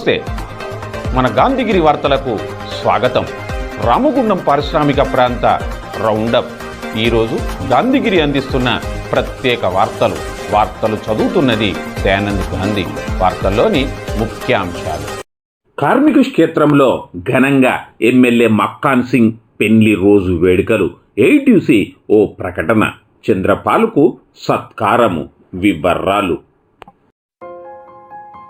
నమస్తే. మన గాంధీగిరి వార్తలకు స్వాగతం. రామగుండం పారిశ్రామిక ప్రాంత రౌండప్. ఈరోజు గాంధీగిరి అందిస్తున్న ప్రత్యేక వార్తలు. వార్తలు చదువుతున్నది దయానంద్ గాంధీ. వార్తల్లోని ముఖ్యాంశాలు. కార్మిక క్షేత్రంలో ఘనంగా ఎమ్మెల్యే మక్కాన్ సింగ్ పెళ్ళి రోజు వేడుకలు. ఏటీసీ ఓ ప్రకటన. చంద్రపాలుకు సత్కారము. వివరాలు.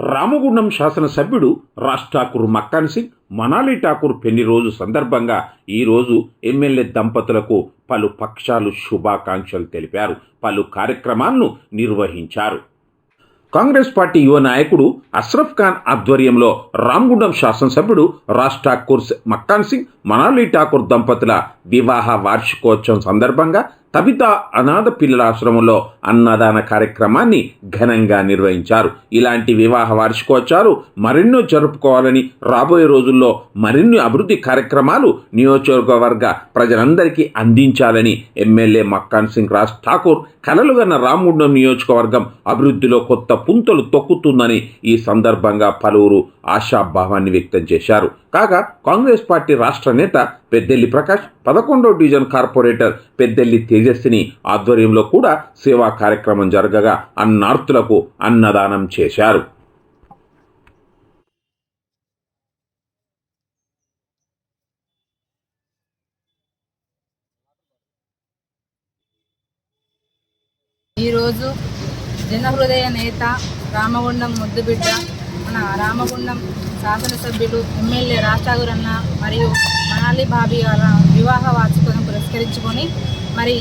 Ramagundam శాసనసభ్యుడు రాజ్ ఠాకూర్ మక్కాన్ సింగ్ మనాలి ఠాకూర్ పెళ్ళి రోజు సందర్భంగా ఈరోజు ఎమ్మెల్యే దంపతులకు పలు పక్షాలు శుభాకాంక్షలు తెలిపారు. పలు కార్యక్రమాలను నిర్వహించారు. కాంగ్రెస్ పార్టీ యువ నాయకుడు అష్రఫ్ ఖాన్ ఆధ్వర్యంలో రామ్గుండం శాసనసభ్యుడు రాజ్ ఠాకూర్ మక్కాన్ సింగ్ మనాలి ఠాకూర్ దంపతుల వివాహ వార్షికోత్సవం సందర్భంగా తబిత అనాథ పిల్లల ఆశ్రమంలో అన్నదాన కార్యక్రమాన్ని ఘనంగా నిర్వహించారు. ఇలాంటి వివాహ వార్షికోత్సవాలు మరెన్నో జరుపుకోవాలని రాబోయే రోజుల్లో మరిన్ని అభివృద్ధి కార్యక్రమాలు నియోజకవర్గ ప్రజలందరికీ అందించాలని ఎమ్మెల్యే మక్కాన్ సింగ్ రాజ్ ఠాకూర్ కలలుగన్న రామగుండం నియోజకవర్గం అభివృద్ధిలో కొత్త పుంతలు తొక్కుతుందని ఈ సందర్భంగా పలువురు ఆశాభావాన్ని వ్యక్తం చేశారు. కాగా కాంగ్రెస్ పార్టీ రాష్ట్ర నేత పెద్దెల్లి ప్రకాష్ పదకొండో డివిజన్ కార్పొరేటర్ పెద్దెల్లి తేజస్విని ఆధ్వర్యంలో కూడా సేవా కార్యక్రమం జరగగా అన్నార్తులకు అన్నదానం చేశారు. ఈరోజు జనహృదయ నేత రామగుండం ముద్దుబిడ్డ మన రామగుండం శాసనసభ్యులు ఎమ్మెల్యే రాజాగురన్న మరియు మనాలి బాబీ గారి వివాహ వార్షికోత్సవం పురస్కరించుకొని మరి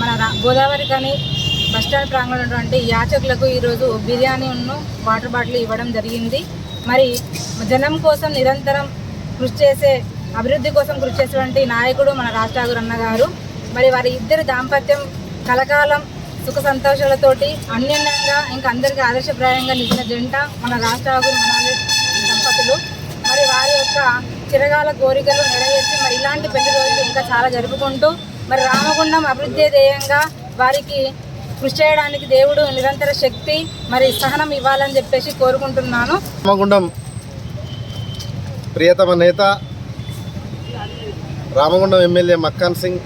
మన రా గోదావరి కానీ బస్టాండ్ ప్రాంగణంలో ఉన్నటువంటి యాచకులకు ఈరోజు బిర్యానీ ఉన్న వాటర్ బాటిల్ ఇవ్వడం జరిగింది. మరి జనం కోసం నిరంతరం కృషి చేసే అభివృద్ధి కోసం కృషి చేసేటువంటి నాయకుడు మన రాష్ట్రాగురు అన్నగారు మరి వారి ఇద్దరి దాంపత్యం కలకాలం సుఖ సంతోషాలతోటి అన్యోన్యంగా ఇంకా అందరికీ ఆదర్శప్రాయంగా నిలిచిన జంట మన రాష్ట్రాగురు మనాలి దంపతులు. మరి వారి యొక్క చిరగాల కోరికలు నెరవేర్చి మరి ఇలాంటి పెళ్ళి రోజులు ఇంకా చాలా జరుపుకుంటూ మరి రామగుండం అభివృద్ధి ధ్యేయంగా వారికి కృషి చేయడానికి దేవుడు నిరంతర శక్తి మరి సహనం ఇవ్వాలని చెప్పేసి కోరుకుంటున్నాను. రామగుండం ప్రియతమ నేత రామగుండం ఎమ్మెల్యే మక్కాన్ సింగ్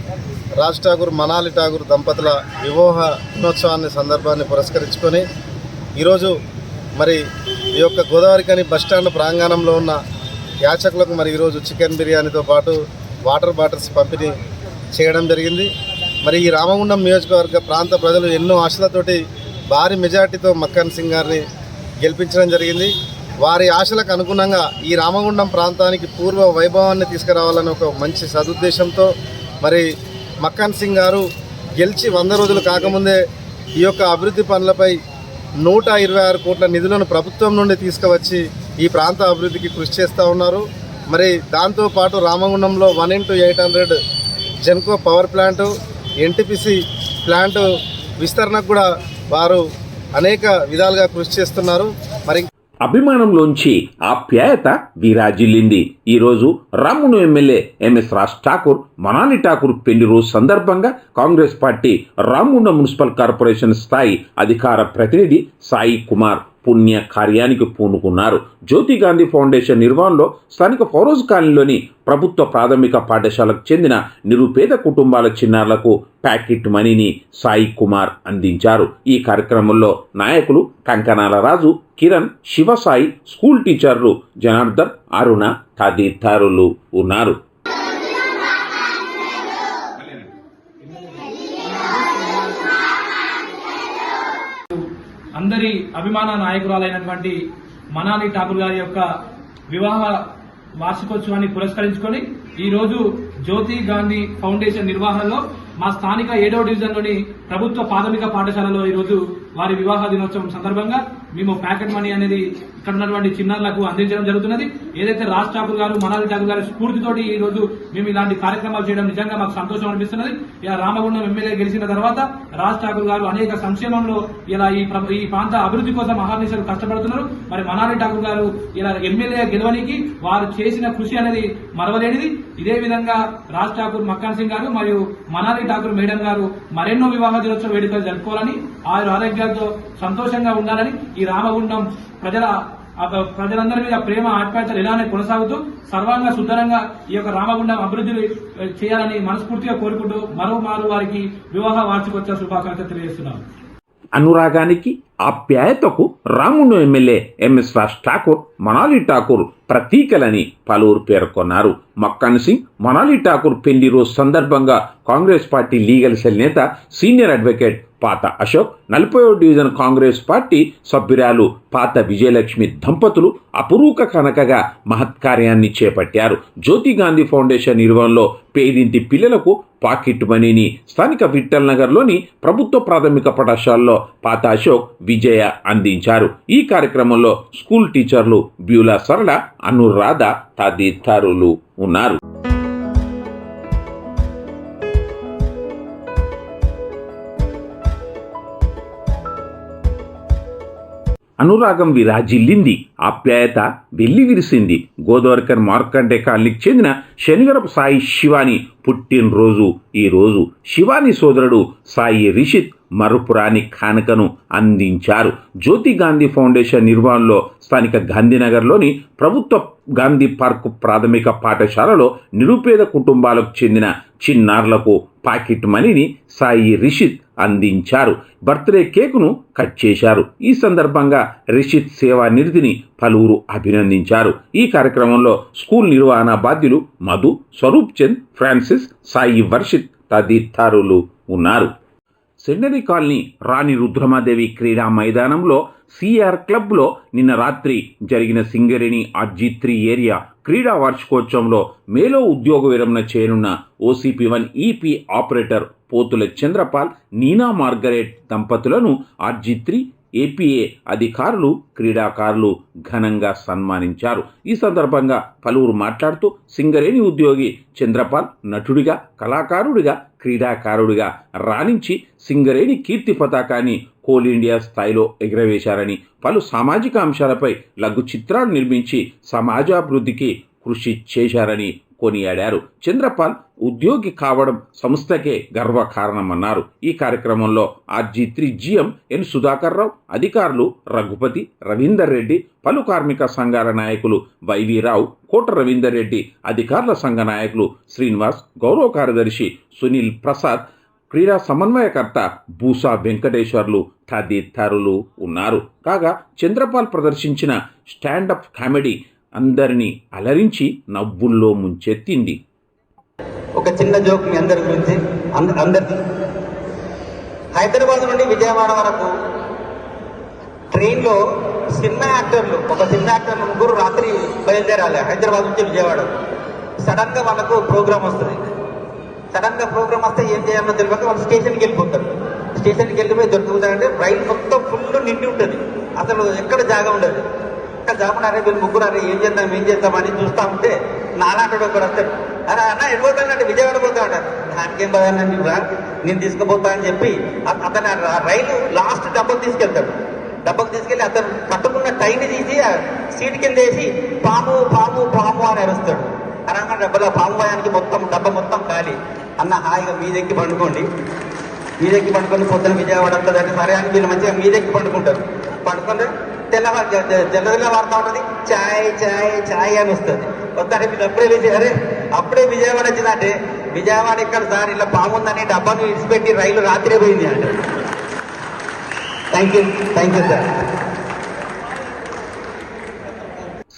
రాజ్ ఠాగూర్ మనాలి ఠాగూర్ దంపతుల వివాహ దినోత్సవాన్ని సందర్భాన్ని పురస్కరించుకొని ఈరోజు మరి ఈ యొక్క గోదావరికని బస్టాండ్ ప్రాంగణంలో ఉన్న యాచకులకు మరి ఈరోజు చికెన్ బిర్యానీతో పాటు వాటర్ బాటిల్స్ పంపిణీ చేయడం జరిగింది. మరి ఈ రామగుండం నియోజకవర్గ ప్రాంత ప్రజలు ఎన్నో ఆశలతోటి భారీ మెజార్టీతో మక్కన్ సింగ్ గారిని గెలిపించడం జరిగింది. వారి ఆశలకు అనుగుణంగా ఈ రామగుండం ప్రాంతానికి పూర్వ వైభవాన్ని తీసుకురావాలని ఒక మంచి సదుద్దేశంతో మరి మక్కన్ సింగ్ గారు గెలిచి వంద రోజులు కాకముందే ఈ యొక్క అభివృద్ధి పనులపై నూట ఇరవై ఆరు కోట్ల నిధులను ప్రభుత్వం నుండి తీసుకువచ్చి ఈ ప్రాంత అభివృద్ధికి కృషి చేస్తూ ఉన్నారు. మరి దాంతోపాటు రామగుండంలో one into eight hundred GENCO power plant NTPC plant విస్తరణకు కూడా వారు అనేక విధాలుగా కృషి చేస్తున్నారు. మరి అభిమానంలోంచి ఆప్యాయత విరాజిల్లింది. ఈరోజు రామును ఎమ్మెల్యే ఎంఎస్ రాజ్ ఠాకూర్ మనాని ఠాకూర్ పెళ్ళి రోజు సందర్భంగా Congress party Ramagunda municipal corporation స్థాయి అధికార ప్రతినిధి సాయి కుమార్ పుణ్య కార్యానికి పూనుకున్నారు. జ్యోతి గాంధీ ఫౌండేషన్ నిర్వహణలో స్థానిక ఫౌరోజ్ కాలనీలోని ప్రభుత్వ ప్రాథమిక పాఠశాలకు చెందిన నిరుపేద కుటుంబాల చిన్నారులకు ప్యాకెట్ మనీని సాయి కుమార్ అందించారు. ఈ కార్యక్రమంలో నాయకులు కంకనాల రాజు కిరణ్ శివసాయి స్కూల్ టీచర్లు జనార్దన్ అరుణ తదితరులు ఉన్నారు. అందరి అభిమాన నాయకురాలైనటువంటి మనాలి ఠాకూర్ గారి యొక్క వివాహ వార్షికోత్సవాన్ని పురస్కరించుకొని ఈ రోజు జ్యోతి గాంధీ ఫౌండేషన్ నిర్వహణలో మా స్థానిక ఏడవ డివిజన్లోని ప్రభుత్వ ప్రాథమిక పాఠశాలలో ఈరోజు వారి వివాహ దినోత్సవం సందర్భంగా మేము ప్యాకెట్ మనీ అనేది ఇక్కడ ఉన్నటువంటి చిన్నారులకు అందించడం జరుగుతున్నది. ఏదైతే రాజ్ ఠాకూర్ గారు మనాలి ఠాకూర్ గారి స్ఫూర్తితోటి ఈ రోజు మేము ఇలాంటి కార్యక్రమాలు చేయడం నిజంగా మాకు సంతోషం అనిపిస్తున్నది. ఇలా రామగుండం ఎమ్మెల్యే గెలిచిన తర్వాత రాజ్ ఠాకూర్ గారు అనేక సంక్షేమంలో ఇలా ఈ ఈ ప్రాంత అభివృద్ధి కోసం మహానిషలు కష్టపడుతున్నారు. మరి మనాలి ఠాకూర్ గారు ఇలా ఎమ్మెల్యే గెలవనికి వారు చేసిన కృషి అనేది మరవలేనిది. ఇదే విధంగా రాజ్ ఠాకూర్ మక్కాన్ సింగ్ గారు మరియు మనాలి ఠాకూర్ మేడం గారు మరెన్నో వివాహ దినోత్సవ వేడుకలు జరుపుకోవాలని ఆరు ఆరోగ్యాలతో సంతోషంగా ఉండాలని ఈ రామగుండం ప్రజల ప్రజలందరి మీద ప్రేమ ఆప్యాయతలు ఇలానే కొనసాగుతూ సర్వాంగ సుందరంగా ఈ యొక్క రామగుండం అభివృద్ధి చేయాలని మనస్ఫూర్తిగా కోరుకుంటూ మరో మారు వారికి వివాహ వార్షికోత్సవ శుభాకాంక్షలు తెలియజేస్తున్నాను. అనురాగానికి ఆప్యాయతకు రాముడు ఎమ్మెల్యే ఎంఎస్ రాజ్ ఠాకూర్ మనాలి ఠాకూర్ ప్రతీకలని పలువురు పేర్కొన్నారు. మక్కన్ సింగ్ మనాలి ఠాకూర్ పెళ్ళి రోజు సందర్భంగా కాంగ్రెస్ పార్టీ లీగల్ సెల్ నేత సీనియర్ అడ్వకేట్ పాత అశోక్ నలభై డివిజన్ కాంగ్రెస్ పార్టీ సభ్యురాలు పాత విజయలక్ష్మి దంపతులు అపురూక కనకగా మహత్కార్యాన్ని చేపట్టారు. జ్యోతి గాంధీ ఫౌండేషన్ నిర్వహణలో పేదింటి పిల్లలకు పాకెట్ మనీని స్థానిక విఠల్ నగర్లోని ప్రభుత్వ ప్రాథమిక పాఠశాలలో పాత అశోక్ విజయ అందించారు. ఈ కార్యక్రమంలో స్కూల్ టీచర్లు బ్యూలా సరళ అనురాధ తదితరులు ఉన్నారు. అనురాగం విరాజిల్లింది. ఆప్యాయత వెళ్ళి విరిసింది. గోదావరికర్ మార్కండే కాలనీకి చెందిన శనిగరపు సాయి శివాని పుట్టినరోజు. ఈ రోజు శివాని సోదరుడు సాయి రిషిత్ మరుపురాని కానుకను అందించారు. జ్యోతి గాంధీ ఫౌండేషన్ నిర్వహణలో స్థానిక గాంధీనగర్లోని ప్రభుత్వ గాంధీ పార్క్ ప్రాథమిక పాఠశాలలో నిరుపేద కుటుంబాలకు చెందిన చిన్నారులకు పాకెట్ మనీని సాయి రిషిత్ అందించారు. బర్త్డే కేకును కట్ చేశారు. ఈ సందర్భంగా రిషిత్ సేవా నిధిని పలువురు అభినందించారు. ఈ కార్యక్రమంలో స్కూల్ నిర్వహణ బాధ్యులు మధు స్వరూప్ చంద్ ఫ్రాన్సిస్ సాయి వర్షిత్ తదితరులు ఉన్నారు. సెండరీ కాలనీ రాణి రుద్రమాదేవి క్రీడా మైదానంలో సిఆర్ క్లబ్లో నిన్న రాత్రి జరిగిన సింగరేణి ఆర్జీ త్రీ ఏరియా క్రీడా వార్షికోత్సవంలో మేలో ఉద్యోగ విరమణ చేయనున్న OCP one EP operator Pothula Chandrapal Neena Margaret దంపతులను ఆర్జీ త్రీ ఏపీఏ అధికారులు క్రీడాకారులు ఘనంగా సన్మానించారు. ఈ సందర్భంగా పలువురు మాట్లాడుతూ సింగరేణి ఉద్యోగి చంద్రపాల్ నటుడిగా కళాకారుడిగా క్రీడాకారుడిగా రాణించి సింగరేణి కీర్తి పతాకాన్ని కోల్ ఇండియా స్థాయిలో ఎగరవేశారని పలు సామాజిక అంశాలపై లఘు చిత్రాలు నిర్మించి సమాజాభివృద్ధికి కృషి చేశారని కొనియాడారు. చంద్రపాల్ ఉద్యోగి కావడం సంస్థకే గర్వకారణమన్నారు. ఈ కార్యక్రమంలో RG three GM N Sudhakar Rao అధికారులు రఘుపతి రవీందర్ రెడ్డి పలు కార్మిక సంఘాల నాయకులు వైవీరావు కోట రవీందర్ రెడ్డి అధికారుల సంఘ నాయకులు శ్రీనివాస్ గౌరవ కార్యదర్శి సునీల్ ప్రసాద్ క్రీడా సమన్వయకర్త భూసా వెంకటేశ్వర్లు తదితరులు ఉన్నారు. కాగా చంద్రపాల్ ప్రదర్శించిన స్టాండప్ కామెడీ అందరినీ అలరించి నవ్వుల్లో ముంచెత్తింది. ఒక చిన్న జోక్ మీ అందరి గురించి. అందరి అందరిది. హైదరాబాద్ నుండి విజయవాడ వరకు ట్రైన్లో చిన్న యాక్టర్లు ఒక చిన్న యాక్టర్ ముగ్గురు రాత్రి బయలుదేరాలి హైదరాబాద్ నుంచి విజయవాడ. సడన్గా వాళ్ళకు ప్రోగ్రామ్ వస్తుంది. సడన్గా ప్రోగ్రామ్ వస్తే ఏం చేయాలో తెలియక వాళ్ళు స్టేషన్కి వెళ్ళిపోతారు. స్టేషన్కి వెళ్ళిపోయి దొరుకుతుందంటే రైలు మొత్తం ఫుల్ నిండి ఉంటుంది. అసలు ఎక్కడ జాగా ఉండదు. ఇంకా అరే వీళ్ళు ముగ్గురు అరే ఏం చేద్దాం ఏం చేద్దాం అని చూస్తా ఉంటే నాలాంటి ఒకడు వస్తాడు. అరే అన్న ఎడిపోతానంటే విజయవాడ పోతా ఉంటాడు. దానికేం పదానండి రా నేను తీసుకుపోతా అని చెప్పి అతను రైలు లాస్ట్ డబ్బకు తీసుకెళ్తాడు. డబ్బకు తీసుకెళ్ళి అతను కట్టుకున్న టైని తీసి సీట్ కింద వేసి పాము పాము పాము అని అరుస్తాడు. అనగా డబ్బుల పాము భయానికి మొత్తం డబ్బ మొత్తం ఖాళీ. అన్న హాయిగా మీదెక్కి పండుకోండి. మీదెక్కి పండుకొని పొద్దున విజయవాడ వస్తుందంటే సరే అని వీళ్ళు మంచిగా మీదెక్కి పండుకుంటారు. పండుకుంటే తెల్లవారు తెల్ల వాడుతూ ఉంటుంది. చాయ్ చాయ్ చాయ్ అని వస్తుంది. వస్తారే మీరు అప్పుడే విజయ అరే అప్పుడే విజయవాడ వచ్చిందంటే విజయవాడ ఇక్కడ సార్? ఇలా బాగుందని డబ్బాను ఇడిచిపెట్టి రైలు రాత్రే పోయింది అంటే. Thank you thank you sir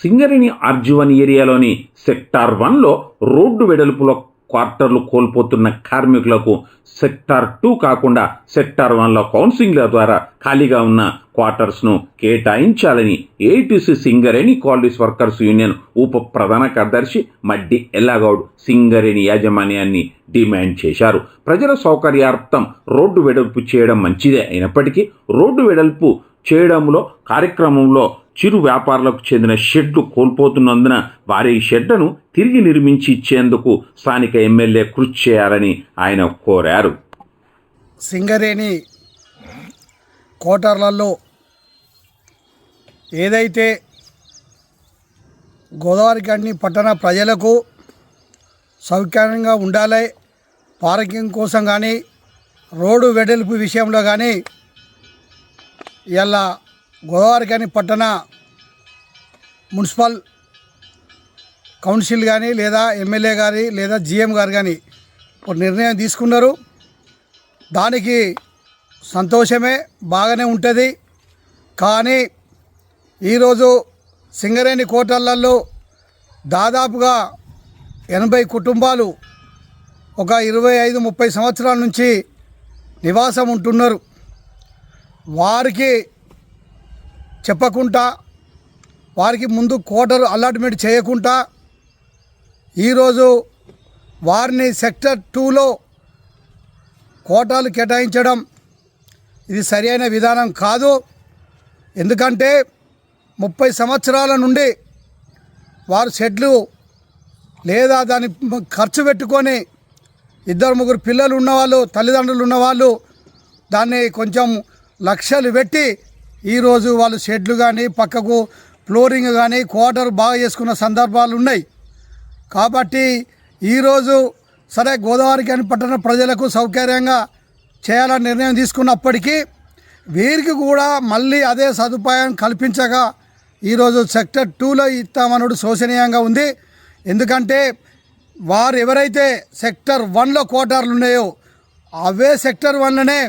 Singareni RG one ఏరియాలోని sector వన్లో రోడ్డు వెడల్పులో క్వార్టర్లు కోల్పోతున్న కార్మికులకు సెక్టార్ టూ కాకుండా సెక్టార్ వన్లో కౌన్సిలింగ్ల ద్వారా ఖాళీగా ఉన్న క్వార్టర్స్ను కేటాయించాలని ATC Singareni colonies workers union ఉప ప్రధాన కార్యదర్శి మడ్డి ఎల్లాగౌడ్ సింగరేణి యాజమాన్యాన్ని డిమాండ్ చేశారు. ప్రజల సౌకర్యార్థం రోడ్డు వెడల్పు చేయడం మంచిదే అయినప్పటికీ రోడ్డు వెడల్పు చేయడంలో కార్యక్రమంలో చిరు వ్యాపారులకు చెందిన షెడ్లు కోల్పోతున్నందున వారి షెడ్లను తిరిగి నిర్మించి ఇచ్చేందుకు స్థానిక ఎమ్మెల్యే కృషి చేయాలని ఆయన కోరారు. సింగరేణి కోటర్లలో ఏదైతే గోదావరి గండి పట్టణ ప్రజలకు సౌకర్యంగా ఉండాలి పార్కింగ్ కోసం కానీ రోడ్డు వెడల్పు విషయంలో కానీ ఇలా గోదావరి కానీ పట్టణ మున్సిపల్ కౌన్సిల్ కానీ లేదా ఎమ్మెల్యే గారి లేదా జిఎం గారు కానీ ఒక నిర్ణయం తీసుకున్నారు. దానికి సంతోషమే బాగానే ఉంటుంది. కానీ ఈరోజు సింగరేణి కోటర్లలో దాదాపుగా ఎనభై కుటుంబాలు ఒక ఇరవై ఐదు ముప్పై సంవత్సరాల నుంచి నివాసం ఉంటున్నారు. వారికి చెప్పకుండా వారికి ముందు కోటరు అలాట్మెంట్ చేయకుండా ఈరోజు వారిని సెక్టర్ టూలో కోటాలు కేటాయించడం ఇది సరైన విధానం కాదు. ఎందుకంటే ముప్పై సంవత్సరాల నుండి వారు షెడ్లు లేదా దాని ఖర్చు పెట్టుకొని ఇద్దరు ముగ్గురు పిల్లలు ఉన్నవాళ్ళు తల్లిదండ్రులు ఉన్నవాళ్ళు దాన్ని కొంచెం లక్షలు పెట్టి ఈరోజు వాళ్ళు షెడ్లు కానీ పక్కకు ఫ్లోరింగ్ కానీ క్వార్టర్ బాగా చేసుకున్న సందర్భాలు ఉన్నాయి. కాబట్టి ఈరోజు సరే గోదావరి కానీ పట్టణ ప్రజలకు సౌకర్యంగా చేయాలని నిర్ణయం తీసుకున్నప్పటికీ వీరికి కూడా మళ్ళీ అదే సదుపాయం కల్పించగా ఈరోజు సెక్టర్ టూలో ఇస్తామనుడు శోచనీయంగా ఉంది. ఎందుకంటే వారు ఎవరైతే సెక్టర్ వన్లో కోటార్లు ఉన్నాయో అవే సెక్టర్ వన్లోనే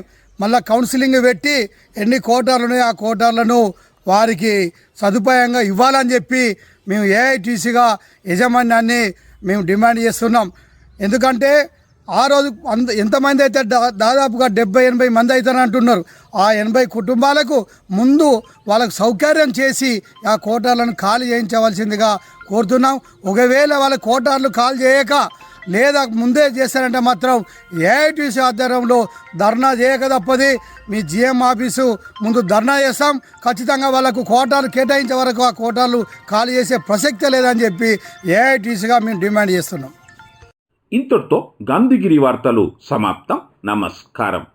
మళ్ళీ కౌన్సిలింగ్ పెట్టి ఎన్ని కోటర్లు ఉన్నాయో ఆ కోటర్లను వారికి సదుపాయంగా ఇవ్వాలని చెప్పి మేము ఏఐటీసీగా యజమాన్యాన్ని మేము డిమాండ్ చేస్తున్నాం. ఎందుకంటే ఆ రోజు అంత ఎంతమంది అయితే దా- దాదాపుగా డెబ్బై ఎనభై మంది అవుతారని అంటున్నారు. ఆ ఎనభై కుటుంబాలకు ముందు వాళ్ళకు సౌకర్యం చేసి ఆ కోటర్లను ఖాళీ చేయించవలసిందిగా కోరుతున్నాం. ఒకవేళ వాళ్ళ కోటార్లు ఖాళీ చేయక లేదా ముందే చేశారంటే మాత్రం ఏఐటీసీ ఆధ్వర్యంలో ధర్నా చేయక తప్పది. మీ జిఎం ఆఫీసు ముందు ధర్నా చేస్తాం. ఖచ్చితంగా వాళ్ళకు కోటాలు కేటాయించే వరకు ఆ కోటాలు ఖాళీ చేసే ప్రసక్తే లేదని చెప్పి ఏఐటీసీగా మేము డిమాండ్ చేస్తున్నాం. ఇంతటితో గాంధీగిరి వార్తలు సమాప్తం. నమస్కారం.